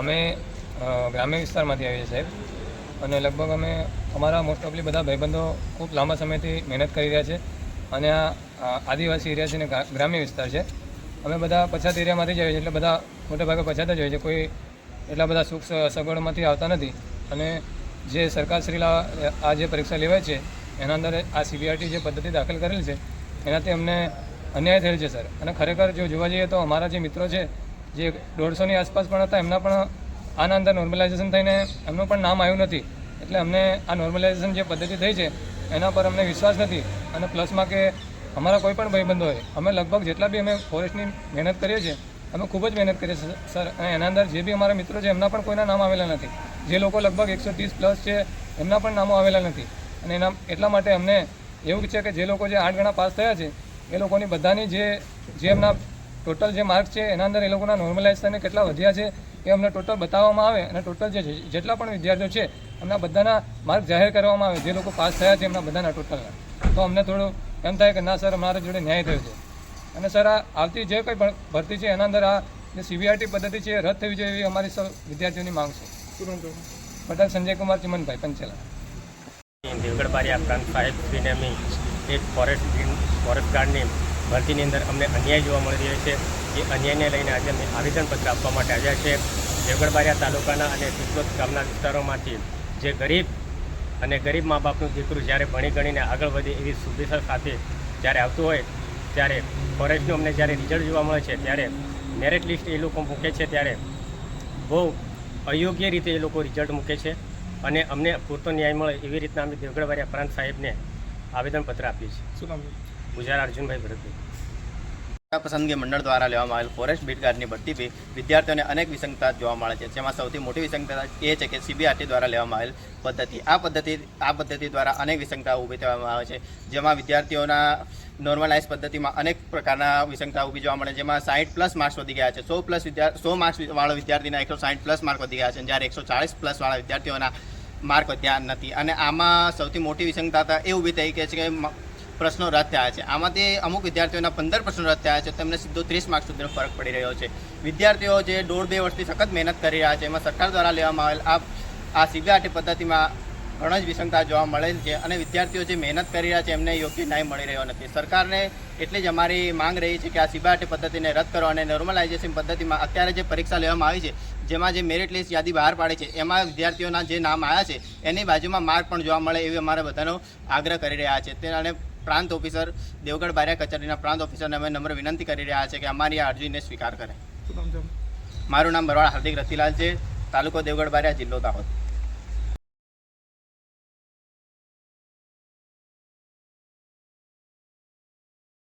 અમે ગ્રામ્ય વિસ્તારમાંથી આવીએ સાહેબ. અને લગભગ અમે અમારા મોસ્ટ ઓફલી બધા ભાઈબંધો ખૂબ લાંબા સમયથી મહેનત કરી રહ્યા છે અને આ આદિવાસી એરિયા છે ને ગ્રામ્ય વિસ્તાર છે. અમે બધા પછાત એરિયામાંથી જ આવીએ છીએ એટલે બધા મોટેભાગે પછાત જ હોય છે કોઈ એટલા બધા સુખ સગવડમાંથી આવતા નથી. અને જે સરકારશ્રીલા આ જે પરીક્ષા લેવાય છે એના અંદર આ સીબીઆરટી જે પદ્ધતિ દાખલ કરેલી છે એનાથી અમને અન્યાય થયેલ છે, સર. અને ખરેખર જો જોવા જઈએ તો અમારા જે મિત્રો છે જે દોઢસોની આસપાસ પણ હતા, એમના પણ આના અંદર નોર્મલાઇઝેશન થઈને એમનું પણ નામ આવ્યું નથી. એટલે અમને આ નોર્મલાઇઝેશન જે પદ્ધતિ થઈ છે, એના પર અમને વિશ્વાસ નથી. અને પ્લસમાં કે અમારા કોઈ પણ ભાઈબંધો હોય, અમે લગભગ જેટલા બી અમે ફોરેસ્ટની મહેનત કરીએ છીએ, અમે ખૂબ જ મહેનત કરીએ છીએ, સર. અને એના અંદર જે બી અમારા મિત્રો છે, એમના પણ કોઈના નામ આવેલા નથી. જે લોકો લગભગ એકસો ત્રીસ પ્લસ છે, એમના પણ નામો આવેલા નથી. અને એના એટલા માટે અમને એવું છે કે જે લોકો જે આઠ ગણા પાસ થયા છે, એ લોકોની બધાની જે જે એમના ટોટલ જે માર્ક્સ છે એના અંદર એ લોકોના નોર્મલાઇઝ થઈને કેટલા વધ્યા છે એ અમને ટોટલ બતાવવામાં આવે અને ટોટલ જે જેટલા પણ વિદ્યાર્થીઓ છે એમના બધાના માર્ક જાહેર કરવામાં આવે. જે લોકો પાસ થયા છે એમના બધાના ટોટલના તો અમને થોડું એમ થાય કે ના સર અમારા જોડે ન્યાય થયો છે. અને સર આ આવતી જે કંઈ પણ ભરતી છે એના અંદર આ જે સીબીઆરટી પદ્ધતિ છે એ રદ થવી જોઈએ એવી અમારી સૌ વિદ્યાર્થીઓની માંગ છે. પટેલ સંજય કુમાર ચિમનભાઈ પંચેલા. દેવગઢ બારિયા પ્રાંત સાહેબ શ્રીને અમે એક ફોરેસ્ટ ગ્રીન ફોરેસ્ટ ગાર્ડની ભરતીની અંદર અમને અન્યાય જોવા મળી રહ્યો છે. એ અન્યાયને લઈને આજે અમે આવેદનપત્ર આપવા માટે આવ્યા છે. દેવગઢબારિયા તાલુકાના અને સિસોદ ગામના વિસ્તારોમાંથી જે ગરીબ અને ગરીબ મા બાપનું દીકરું જ્યારે ભણી ગણીને આગળ વધે એવી શુભેચ્છા સાથે જ્યારે આવતું હોય, ત્યારે ફોરેસ્ટનું અમને જ્યારે રિઝલ્ટ જોવા મળે છે, ત્યારે મેરિટ લિસ્ટ એ લોકો મૂકે છે, ત્યારે બહુ અયોગ્ય રીતે એ લોકો રિઝલ્ટ મૂકે છે. અને અમને પૂરતો ન્યાય મળે એવી રીતના અમે દેવગઢવાડિયા પ્રાંત સાહેબને આવેદનપત્ર આપીએ છીએ. પૂજાર અર્જુનભાઈ ભરતભાઈ. પસંદગી મંડળ દ્વારા લેવામાં આવેલ ફોરેસ્ટ બીટ ગાર્ડની ભરતી બી વિદ્યાર્થીઓને અનેક વિસંગતા જોવા મળે છે. જેમાં સૌથી મોટી વિસંગતા એ છે કે સીબીઆરટી દ્વારા લેવામાં આવેલ પદ્ધતિ. આ પદ્ધતિ આ પદ્ધતિ દ્વારા અનેક વિસંગતા ઊભી થવામાં આવે છે. જેમાં વિદ્યાર્થીઓના નોર્મલાઇઝ પદ્ધતિમાં અનેક પ્રકારના વિસંગતા ઊભી જોવા મળે જેમાં સાઠ પ્લસ માર્ક્સ વધી ગયા છે. સો પ્લસ વિદ્યાર્થી સો માર્ક્સ વાળો વિદ્યાર્થીના એકસો સાઠ પ્લસ માર્ક વધી ગયા છે. જ્યારે એકસો ચાળીસ પ્લસ વાળા વિદ્યાર્થીઓના માર્ક વધ્યા નથી. અને આમાં સૌથી મોટી વિસંગતા એ ઊભી થઈ કે છે કે પ્રશ્નો રદ થયા છે. આમાંથી અમુક વિદ્યાર્થીઓના પંદર પ્રશ્નો રદ થયા છે. તેમને સીધો ત્રીસ માર્ક્સ સુધીનો ફરક પડી રહ્યો છે. વિદ્યાર્થીઓ જે દોઢ બે વર્ષથી સખત મહેનત કરી રહ્યા છે, એમાં સરકાર દ્વારા લેવામાં આવેલ આ આ સીબીઆરટી પદ્ધતિમાં ઘણા જ વિસંગતા જોવા મળેલ છે અને વિદ્યાર્થીઓ જે મહેનત કરી રહ્યા છે, એમને યોગ્ય ન્યાય મળી રહ્યો નથી. સરકારને એટલી જ અમારી માંગ રહી છે કે આ સીબીઆરટી પદ્ધતિને રદ કરો અને નોર્મલાઇઝેશન પદ્ધતિમાં અત્યારે જે પરીક્ષા લેવામાં આવી છે, જેમાં જે મેરિટ લિસ્ટ યાદી બહાર પાડી છે, એમાં વિદ્યાર્થીઓના જે નામ આવ્યા છે, એની બાજુમાં માર્ક પણ જોવા મળે એવી અમારે બધાનો આગ્રહ કરી રહ્યા છે. તે અને પ્રાંત ઓફિસર દેવગઢ બારિયા કચેરીના પ્રાંત ઓફિસરને અમે નમ્ર વિનંતી કરી રહ્યા છે કે અમારી આ અરજીને સ્વીકાર કરે. મારું નામ બરવાડ હાર્દિક રતિલાલ છે તાલુકો દેવગઢ બારિયા જિલ્લો દાહોદ.